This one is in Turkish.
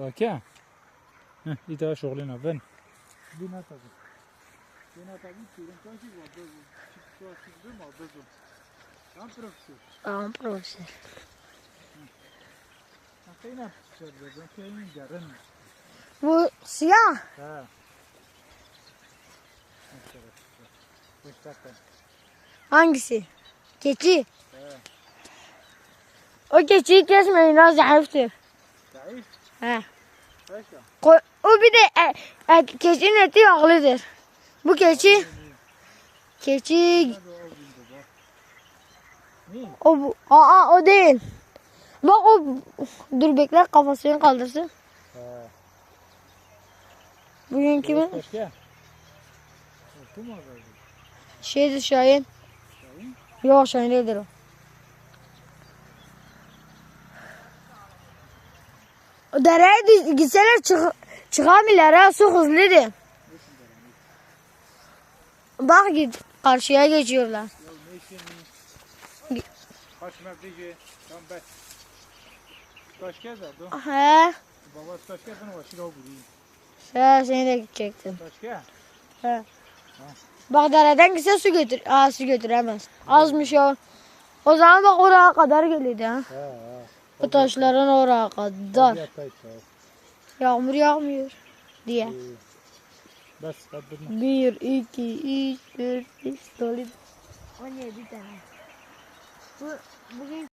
Bakya. Heh, ita şoğluna ben. Bina tabi. Bina tabi çürüm taşı var. Çıktı çıktı mı? Böyle. Tam profesör. Tamam profesör. Sen ne yapıyorsun? Ben senin yarın. Bu siyah. Ha. Evet. Başlatın. Hangisi? Keçi. Ha. O keçiyi kesmeyin o zayıftır. Zayıf. He. O bir de e, e, keçinin eti yağlıdır. Bu keçi keçi o bu. Aa o değil. Bak o dur bekle kafasını kaldırsın. Ha. Bugün kimin? Şeydi Şahin. Şahin. Yok Şahin değildir o. dereye gitseler çık çıkamıyorlar ha su hızlıdır. Bak git karşıya geçiyorlar. Ya ne işin? Kaç metrece? Tam ben. Kaç kez aldı? He. Baba kaç kez sana başına vurayım. He seni de gidecektim. Kaç kez? He. Bak dereden gitse su götür. Aa su götüremez. Azmış o. O zaman bak oraya kadar geliyordu ha. Ha ha. Bu taşların oraya kadar. Yağmur yağmıyor diye. Durma. 1, 2, 3, 4, 5, 6, 17 tane. Bu, bugün